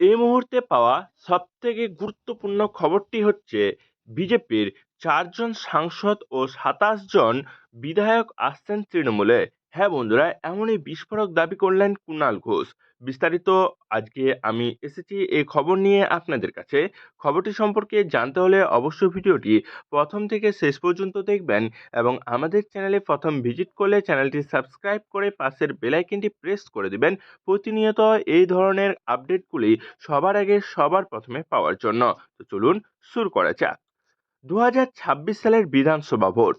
এই মুহূর্তে পাওয়া সবথেকে গুরুত্বপূর্ণ খবরটি হচ্ছে বিজেপির চারজন সাংসদ ও সাতাশ জন বিধায়ক আসছেন তৃণমূলে। হ্যাঁ বন্ধুরা, এমনই বিস্ফোরক দাবি করলেন কুণাল ঘোষ। বিস্তারিত আজকে আমি এসেছি এই খবর নিয়ে আপনাদের কাছে। খবরটি সম্পর্কে জানতে হলে অবশ্যই ভিডিওটি প্রথম থেকে শেষ পর্যন্ত দেখবেন এবং আমাদের চ্যানেলে প্রথম ভিজিট করলে চ্যানেলটি সাবস্ক্রাইব করে পাশের বেলাইকনটি প্রেস করে দিবেন প্রতিনিয়ত এই ধরনের আপডেটগুলি সবার আগে সবার প্রথমে পাওয়ার জন্য। তো চলুন শুরু করা যাক। দু হাজার ছাব্বিশ সালের বিধানসভা ভোট।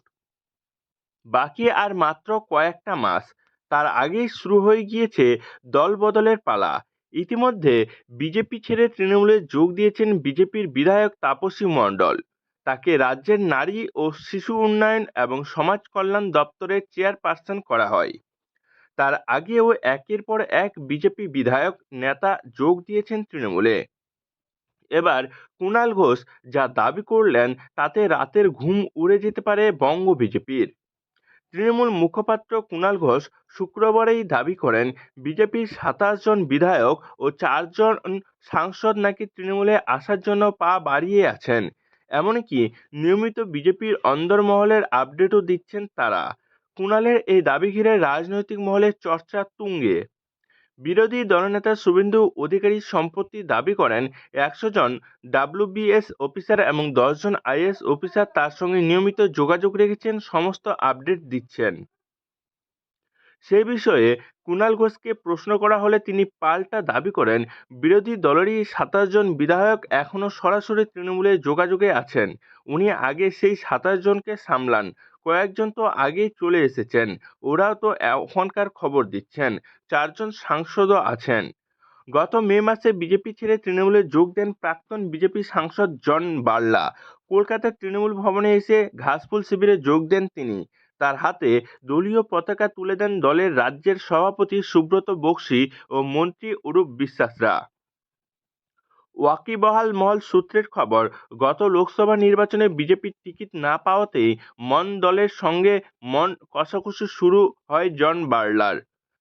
বাকি আর মাত্র কয়েকটা মাস, তার আগেই শুরু হয়ে গিয়েছে দলবদলের পালা। ইতিমধ্যে বিজেপি ছেড়ে তৃণমূলে যোগ দিয়েছেন বিজেপির বিধায়ক তাপসী মণ্ডল। তাকে রাজ্যের নারী ও শিশু উন্নয়ন এবং সমাজ কল্যাণ দপ্তরের চেয়ারপারসন করা হয়। তার আগেও একের পর এক বিজেপি বিধায়ক নেতা যোগ দিয়েছেন তৃণমূলে। এবার কুণাল ঘোষ যা দাবি করলেন, তাতে রাতের ঘুম উড়ে যেতে পারে বঙ্গ বিজেপির। তৃণমূল মুখপাত্র কুণাল ঘোষ শুক্রবারেই দাবি করেন, বিজেপির সাতাশ জন বিধায়ক ও চারজন সাংসদ নাকি তৃণমূলে আসার জন্য পা বাড়িয়ে আছেন। এমনকি নিয়মিত বিজেপির অন্দরমহলের আপডেটও দিচ্ছেন তারা। কুণালের এই দাবি ঘিরে রাজনৈতিক মহলে চর্চা তুঙ্গে। বিরোধী দলনেতা শুভেন্দু অধিকারী সম্পত্তি দাবি করেন একশো জন ডাব্লিউবিএস অফিসার এবং দশজন আইএস অফিসার তার সঙ্গে নিয়মিত যোগাযোগ রেখেছেন, সমস্ত আপডেট দিচ্ছেন। সে বিষয়ে কুণাল ঘোষকে প্রশ্ন করা হলে তিনি পাল্টা দাবি করেন। বিরোধী দলেরই সাতাশ জন বিধায়ক এখনও সরাসরি তৃণমূলে যোগাযোগে আছেন। উনি আগে সেই সাতাশ জনকে সামলান। কয়েকজন তো আগেই চলে এসেছেন। ওরাও তো এখনকার খবর দিচ্ছেন। চারজন সাংসদও আছেন। গত মে মাসে বিজেপি ছেড়ে তৃণমূলে যোগ দেন প্রাক্তন বিজেপি সাংসদ জন বার্লা। কলকাতার তৃণমূল ভবনে এসে ঘাসফুল শিবিরে যোগ দেন তিনি। তার হাতে দলীয় পতাকা তুলে দেন দলের রাজ্যের সভাপতি সুব্রত বক্সি ও মন্ত্রী অরূপ বিশ্বাসরা। ওয়াকিবহাল মহল সূত্রের খবর, গত লোকসভা নির্বাচনে বিজেপির টিকিট না পাওয়াতেই মন দলের সঙ্গে মন কষাকষি শুরু হয় জন বার্লার।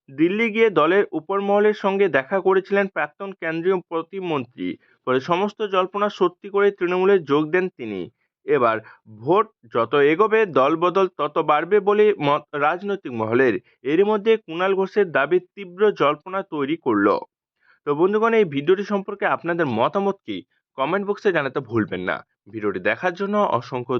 দিল্লি গিয়ে দলের উপরমহলের সঙ্গে দেখা করেছিলেন প্রাক্তন কেন্দ্রীয় প্রতিমন্ত্রী। পরে সমস্ত জল্পনা সত্যি করে তৃণমূলে যোগ দেন তিনি। এবার ভোট যত এগোবে, দলবদল তত বাড়বে বলে মত রাজনৈতিক মহলের। এর মধ্যে কুণাল ঘোষের দাবি তীব্র জল্পনা তৈরি করল। তো বন্ধুগণ, এই ভিডিওটি সম্পর্কে আপনাদের মতামত কি? কমেন্ট বক্সে জানাতে ভুলবেন না। ভিডিওটি দেখার জন্য অসংখ্য